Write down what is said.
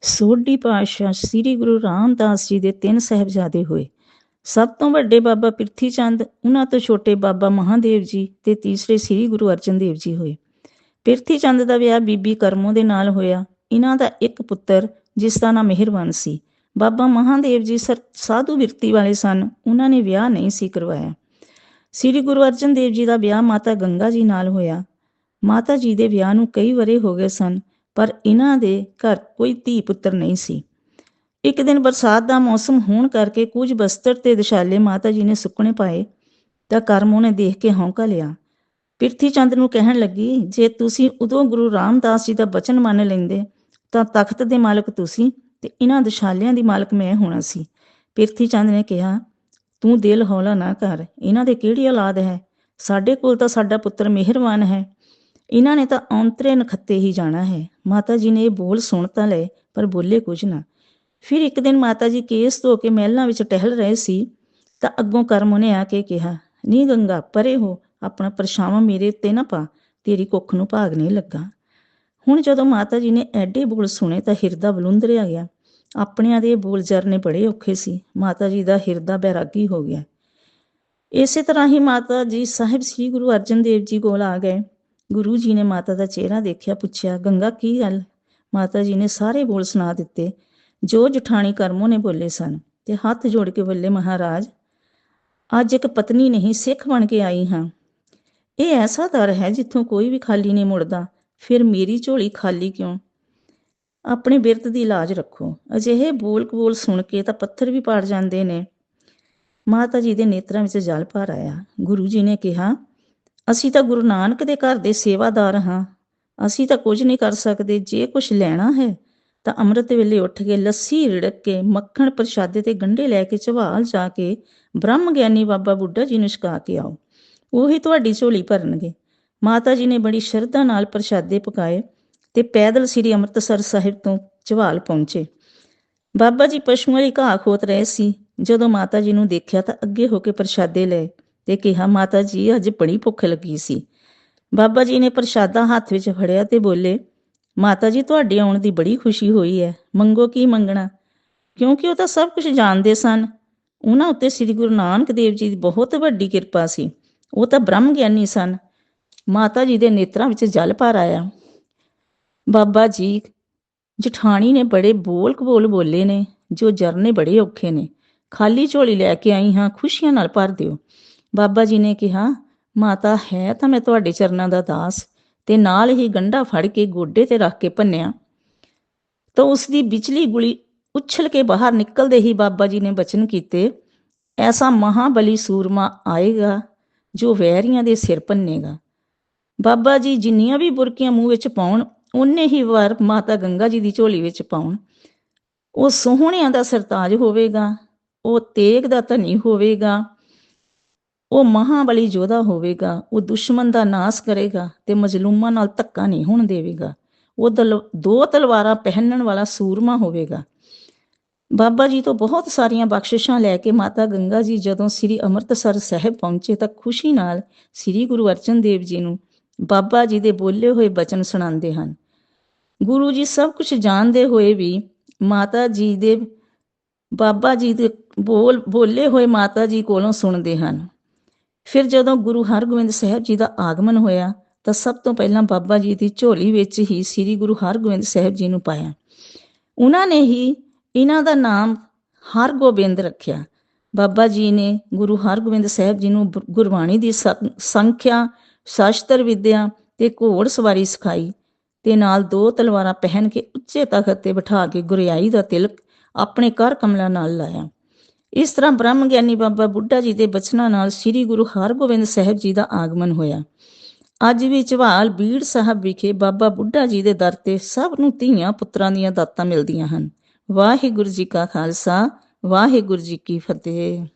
ਸੋਢੀ ਪਾਤਸ਼ਾਹ ਸ੍ਰੀ ਗੁਰੂ ਰਾਮਦਾਸ ਜੀ ਦੇ ਤਿੰਨ ਸਹਿਬਜ਼ਾਦੇ ਹੋਏ। ਸਭ ਤੋਂ ਵੱਡੇ ਬਾਬਾ ਪ੍ਰਿਥੀ ਚੰਦ ਉਹਨਾਂ ਤੋਂ ਛੋਟੇ ਬਾਬਾ ਮਹਾਦੇਵ ਜੀ ਤੇ ਤੀਸਰੇ ਸ੍ਰੀ ਗੁਰੂ ਅਰਜਨ ਦੇਵ ਜੀ ਹੋਏ। ਪਿਰਥੀ ਚੰਦ ਦਾ ਵਿਆਹ ਬੀਬੀ ਕਰਮੋ ਦੇ ਨਾਲ ਹੋਇਆ। ਇਹਨਾਂ ਦਾ ਇੱਕ ਪੁੱਤਰ, ਜਿਸ ਦਾ ਨਾਮ ਮਿਹਰਬਾਨ ਸੀ। ਬਾਬਾ ਮਹਾਦੇਵ ਜੀ ਸਰ- ਸਾਧੂ ਬਿਰਤੀ ਵਾਲੇ ਸਨ। ਉਹਨਾਂ ਨੇ ਵਿਆਹ ਨਹੀਂ ਸੀ ਕਰਵਾਇਆ। ਸ੍ਰੀ ਗੁਰੂ ਅਰਜਨ ਦੇਵ ਜੀ ਦਾ ਵਿਆਹ ਮਾਤਾ ਗੰਗਾ ਜੀ ਨਾਲ ਹੋਇਆ। ਮਾਤਾ ਜੀ ਦੇ ਵਿਆਹ ਨੂੰ ਕਈ ਵਰੇ ਹੋ ਗਏ ਸਨ। ਪਰ ਇਹਨਾਂ ਦੇ ਘਰ ਕੋਈ ਧੀ ਪੁੱਤਰ ਨਹੀਂ ਸੀ। ਇੱਕ ਦਿਨ ਬਰਸਾਤ ਦਾ ਮੌਸਮ ਹੋਣ ਕਰਕੇ ਕੁਝ ਬਸਤਰ ਤੇ ਦਸ਼ਾਲੇ ਮਾਤਾ ਜੀ ਨੇ ਸੁੱਕਣੇ ਪਾਏ, ਤਾਂ ਕਰਮੋਂ ਨੇ ਦੇਖ ਕੇ ਹੌਂਕਾ ਲਿਆ। ਪਿਰਥੀ ਚੰਦ ਨੂੰ ਕਹਿਣ ਲੱਗੀ, ਜੇ ਤੁਸੀਂ ਉਦੋਂ ਗੁਰੂ ਰਾਮਦਾਸ ਜੀ ਦਾ ਬਚਨ ਮੰਨ ਲੈਂਦੇ, ਤਾਂ ਤਖਤ ਦੇ ਮਾਲਕ ਤੁਸੀਂ ਤੇ ਇਹਨਾਂ ਦਸ਼ਾਲਿਆਂ ਦੀ ਮਾਲਕ ਮੈਂ ਹੋਣਾ ਸੀ। ਪਿਰਥੀ ਚੰਦ ਨੇ ਕਿਹਾ, ਤੂੰ ਦਿਲ ਹੌਲਾ ਨਾ ਕਰ, ਇਹਨਾਂ ਦੇ ਕਿਹੜੀ ਔਲਾਦ ਹੈ? ਸਾਡੇ ਕੋਲ ਤਾਂ ਸਾਡਾ ਪੁੱਤਰ ਮਿਹਰਬਾਨ ਹੈ। ਇਹਨਾਂ ਨੇ ਤਾਂ ਔਂਤਰੇ ਨਖੱਤੇ ਹੀ ਜਾਣਾ ਹੈ। ਮਾਤਾ ਜੀ ਨੇ ਇਹ ਬੋਲ ਸੁਣ ਤਾਂ ਲਏ, ਪਰ ਬੋਲੇ ਕੁਝ ਨਾ। ਫਿਰ ਇੱਕ ਦਿਨ ਮਾਤਾ ਜੀ ਕੇਸ ਧੋ ਕੇ ਮਹਿਲਾਂ ਵਿੱਚ ਟਹਿਲ ਰਹੇ ਸੀ, ਤਾਂ ਅੱਗੋਂ ਕਰਮ ਉਹਨੇ ਆ ਕੇ ਕਿਹਾ, ਨੀ ਗੰਗਾ, ਪਰੇ ਹੋ, ਆਪਣਾ ਪਰਛਾਵਾਂ ਮੇਰੇ ਉੱਤੇ ਨਾ ਪਾ, ਤੇਰੀ ਕੁੱਖ ਨੂੰ ਭਾਗ ਨਹੀਂ ਲੱਗਾ। ਹੁਣ ਜਦੋਂ ਮਾਤਾ ਜੀ ਨੇ ਐਡੇ ਬੋਲ ਸੁਣੇ ਤਾਂ ਹਿਰਦਾ ਬਲੁੰਦਰਿਆ ਗਿਆ। ਆਪਣਿਆਂ ਦੇ ਬੋਲ ਜਰਨੇ ਬੜੇ ਔਖੇ ਸੀ। ਮਾਤਾ ਜੀ ਦਾ ਹਿਰਦਾ ਬੈਰਾਗੀ ਹੋ ਗਿਆ। ਇਸੇ ਤਰ੍ਹਾਂ ਹੀ ਮਾਤਾ ਜੀ ਸਾਹਿਬ ਸ੍ਰੀ ਗੁਰੂ ਅਰਜਨ ਦੇਵ ਜੀ ਕੋਲ ਆ ਗਏ। ਗੁਰੂ ਜੀ ਨੇ ਮਾਤਾ ਦਾ ਚਿਹਰਾ ਦੇਖਿਆ, ਪੁੱਛਿਆ, ਗੰਗਾ, ਕੀ ਗੱਲ? ਮਾਤਾ ਜੀ ਨੇ ਸਾਰੇ ਬੋਲ ਸੁਣਾ ਦਿੱਤੇ। ਜੋ ਜਠਾਣੀ ਕਰਮੋ ਨੇ ਬੋਲੇ ਸਨ ਤੇ ਹੱਥ ਜੋੜ ਕੇ ਬੋਲੇ, ਮਹਾਰਾਜ, ਅੱਜ ਇੱਕ ਪਤਨੀ ਨਹੀਂ, ਸਿੱਖ ਬਣ ਕੇ ਆਈ ਹਾਂ। ਇਹ ਐਸਾ ਦਰ ਹੈ ਜਿੱਥੋਂ ਕੋਈ ਵੀ ਖਾਲੀ ਨਹੀਂ ਮੁੜਦਾ। ਫਿਰ ਮੇਰੀ ਝੋਲੀ ਖਾਲੀ ਕਿਉਂ? ਆਪਣੇ ਬਿਰਤ ਦੀ ਇਲਾਜ ਰੱਖੋ। ਅਜਿਹੇ ਬੋਲ ਕਬੋਲ ਸੁਣ ਕੇ ਤਾਂ ਪੱਥਰ ਵੀ ਪਾੜ ਜਾਂਦੇ ਨੇ। ਮਾਤਾ ਜੀ ਦੇ ਨੇਤਰਾਂ ਵਿੱਚ ਜਲ ਭਰ ਆਇਆ। ਗੁਰੂ ਜੀ ਨੇ ਕਿਹਾ ਅਸੀਂ ਤਾਂ ਗੁਰੂ ਨਾਨਕ ਦੇ ਘਰ ਦੇ ਸੇਵਾਦਾਰ ਹਾਂ। ਅਸੀਂ ਤਾਂ ਕੁਝ ਨਹੀਂ ਕਰ ਸਕਦੇ। ਜੇ ਕੁਝ ਲੈਣਾ ਹੈ, ਤਾਂ ਅੰਮ੍ਰਿਤ ਵੇਲੇ ਉੱਠ ਕੇ ਲੱਸੀ ਰਿੜਕ ਕੇ ਮੱਖਣ ਪ੍ਰਸ਼ਾਦੇ ਤੇ ਗੰਢੇ ਲੈ ਕੇ ਝਵਾਲ ਜਾ ਕੇ ਬ੍ਰਹਮ ਗਿਆਨੀ ਬਾਬਾ ਬੁੱਢਾ ਜੀ ਨੂੰ ਛਕਾ ਕੇ ਆਓ। ਉਹੀ ਤੁਹਾਡੀ ਝੋਲੀ ਭਰਨਗੇ। ਮਾਤਾ ਜੀ ਨੇ ਬੜੀ ਸ਼ਰਧਾ ਨਾਲ ਪ੍ਰਸ਼ਾਦੇ ਪਕਾਏ ਤੇ ਪੈਦਲ ਸ੍ਰੀ ਅੰਮ੍ਰਿਤਸਰ ਸਾਹਿਬ ਤੋਂ ਝਵਾਲ ਪਹੁੰਚੇ। ਬਾਬਾ ਜੀ ਪਸ਼ੂਆਂ ਲਈ ਘਾਹ ਖੋਤ ਰਹੇ ਸੀ। ਜਦੋਂ ਮਾਤਾ ਜੀ ਨੂੰ ਦੇਖਿਆ ਤਾਂ ਅੱਗੇ ਹੋ ਕੇ ਪ੍ਰਸ਼ਾਦੇ ਲਏ। ਤੇ ਕਿਹਾ, ਮਾਤਾ ਜੀ, ਅੱਜ ਬੜੀ ਭੁੱਖ ਲੱਗੀ ਸੀ। ਬਾਬਾ ਜੀ ਨੇ ਪ੍ਰਸ਼ਾਦਾ ਹੱਥ ਵਿੱਚ ਫੜਿਆ ਤੇ ਬੋਲੇ, ਮਾਤਾ ਜੀ, ਤੁਹਾਡੇ ਆਉਣ ਦੀ ਬੜੀ ਖੁਸ਼ੀ ਹੋਈ ਹੈ। ਮੰਗੋ ਕੀ ਮੰਗਣਾ? ਕਿਉਂਕਿ ਉਹ ਤਾਂ ਸਭ ਕੁਝ ਜਾਣਦੇ ਸਨ। ਉਹਨਾਂ ਉੱਤੇ ਸ੍ਰੀ ਗੁਰੂ ਨਾਨਕ ਦੇਵ ਜੀ ਦੀ ਬਹੁਤ ਵੱਡੀ ਕਿਰਪਾ ਸੀ। ਉਹ ਤਾਂ ਬ੍ਰਹਮ ਗਿਆਨੀ ਸਨ। ਮਾਤਾ ਜੀ ਦੇ ਨੇਤਰਾਂ ਵਿੱਚ ਜਲ ਭਰ ਆਇਆ। ਬਾਬਾ ਜੀ, ਜਠਾਣੀ ਨੇ ਬੜੇ ਬੋਲ ਕਬੋਲ ਬੋਲੇ ਨੇ, ਜੋ ਜਰਨੇ ਬੜੇ ਔਖੇ ਨੇ। ਖਾਲੀ ਝੋਲੀ ਲੈ ਕੇ ਆਈ ਹਾਂ, ਖੁਸ਼ੀਆਂ ਨਾਲ ਭਰ ਦਿਓ। ਬਾਬਾ ਜੀ ਨੇ ਕਿਹਾ, ਮਾਤਾ ਹੈ ਤਾਂ ਮੈਂ ਤੁਹਾਡੇ ਚਰਨਾਂ ਦਾ ਦਾਸ ਤੇ ਨਾਲ ਹੀ ਗੰਢਾ ਫੜ ਕੇ ਗੋਡੇ ਤੇ ਰੱਖ ਕੇ ਭੰਨਿਆ। ਤਾਂ ਉਸ ਦੀ ਵਿਚਲੀ ਗੁਲੀ ਉਛਲ ਕੇ ਬਾਹਰ ਨਿਕਲਦੇ ਹੀ ਬਾਬਾ ਜੀ ਨੇ ਬਚਨ ਕੀਤੇ, ਐਸਾ ਮਹਾਬਲੀ ਸੂਰਮਾ ਆਏਗਾ ਜੋ ਵੈਰੀਆਂ ਦੇ ਸਿਰ ਭੰਨੇਗਾ। ਬਾਬਾ ਜੀ ਜਿੰਨੀਆਂ ਵੀ ਬੁਰਕੀਆਂ ਮੂੰਹ ਵਿੱਚ ਪਾਉਣ ਉਹਨੇ ਹੀ ਵਾਰ ਮਾਤਾ ਗੰਗਾ ਜੀ ਦੀ ਝੋਲੀ ਵਿੱਚ ਪਾਉਣ। ਉਹ ਸੋਹਣਿਆਂ ਦਾ ਸਰਤਾਜ ਹੋਵੇਗਾ, ਉਹ ਤੇਗ ਦਾ ਧਨੀ ਹੋਵੇਗਾ ਉਹ ਮਹਾਬਲੀ ਯੋਧਾ ਹੋਵੇਗਾ, ਉਹ ਦੁਸ਼ਮਣ ਦਾ ਨਾਸ਼ ਕਰੇਗਾ ਤੇ ਮਜ਼ਲੂਮਾਂ ਨਾਲ ਧੱਕਾ ਨਹੀਂ ਹੋਣ ਦੇਵੇਗਾ। ਉਹ ਦਲ- ਦੋ ਤਲਵਾਰਾਂ ਪਹਿਨਣ ਵਾਲਾ ਸੂਰਮਾ ਹੋਵੇਗਾ। ਬਾਬਾ ਜੀ ਤੋਂ ਬਹੁਤ ਸਾਰੀਆਂ ਬਖਸ਼ਿਸ਼ਾਂ ਲੈ ਕੇ ਮਾਤਾ ਗੰਗਾ ਜੀ ਜਦੋਂ ਸ੍ਰੀ ਅੰਮ੍ਰਿਤਸਰ ਸਾਹਿਬ ਪਹੁੰਚੇ ਤਾਂ ਖੁਸ਼ੀ ਨਾਲ ਸ੍ਰੀ ਗੁਰੂ ਅਰਜਨ ਦੇਵ ਜੀ ਨੂੰ ਬਾਬਾ ਜੀ ਦੇ ਬੋਲੇ ਹੋਏ ਬਚਨ ਸੁਣਾਉਂਦੇ ਹਨ। ਗੁਰੂ ਜੀ ਸਭ ਕੁਝ ਜਾਣਦੇ ਹੋਏ ਵੀ ਮਾਤਾ ਜੀ ਦੇ, ਬਾਬਾ ਜੀ ਦੇ ਬੋਲ, ਬੋਲੇ ਹੋਏ ਮਾਤਾ ਜੀ ਕੋਲੋਂ ਸੁਣਦੇ ਹਨ। ਫਿਰ ਜਦੋਂ ਗੁਰੂ ਹਰਗੋਬਿੰਦ ਸਾਹਿਬ ਜੀ ਦਾ ਆਗਮਨ ਹੋਇਆ, ਤਾਂ ਸਭ ਤੋਂ ਪਹਿਲਾਂ ਬਾਬਾ ਜੀ ਦੀ ਝੋਲੀ ਵਿੱਚ ਹੀ ਸ੍ਰੀ ਗੁਰੂ ਹਰਗੋਬਿੰਦ ਸਾਹਿਬ ਜੀ ਨੂੰ ਪਾਇਆ। ਉਹਨਾਂ ਨੇ ਹੀ ਇਹਨਾਂ ਦਾ ਨਾਮ ਹਰਗੋਬਿੰਦ ਰੱਖਿਆ। ਬਾਬਾ ਜੀ ਨੇ ਗੁਰੂ ਹਰਗੋਬਿੰਦ ਸਾਹਿਬ ਜੀ ਨੂੰ ਗੁਰਬਾਣੀ ਦੀ ਸੰ- ਸੰਖਿਆ, ਸ਼ਾਸਤਰ ਵਿਦਿਆ ਤੇ ਘੋੜ ਸਵਾਰੀ ਸਿਖਾਈ ਤੇ ਨਾਲ ਦੋ ਤਲਵਾਰਾਂ ਪਹਿਨ ਕੇ ਉੱਚੇ ਤਖਤ ਤੇ ਬਿਠਾ ਕੇ ਗੁਰਿਆਈ ਦਾ ਤਿਲਕ ਆਪਣੇ ਕਰ ਕਮਲਾਂ ਨਾਲ ਲਾਇਆ। ਇਸ ਤਰ੍ਹਾਂ ਬ੍ਰਹਮ ਗਿਆਨੀ ਬਾਬਾ ਬੁੱਢਾ ਜੀ ਦੇ ਬਚਨਾਂ ਨਾਲ ਸ੍ਰੀ ਗੁਰੂ ਹਰਗੋਬਿੰਦ ਸਾਹਿਬ ਜੀ ਦਾ ਆਗਮਨ ਹੋਇਆ। ਅੱਜ ਵੀ ਝਵਾਲ ਬੀੜ ਸਾਹਿਬ ਵਿਖੇ ਬਾਬਾ ਬੁੱਢਾ ਜੀ ਦੇ ਦਰ ਤੇ ਸਭ ਨੂੰ ਧੀਆਂ ਪੁੱਤਰਾਂ ਦੀਆਂ ਦਾਤਾਂ ਮਿਲਦੀਆਂ ਹਨ। ਵਾਹਿਗੁਰੂ ਜੀ ਕਾ ਖਾਲਸਾ, ਵਾਹਿਗੁਰੂ ਜੀ ਕੀ ਫਤਿਹ।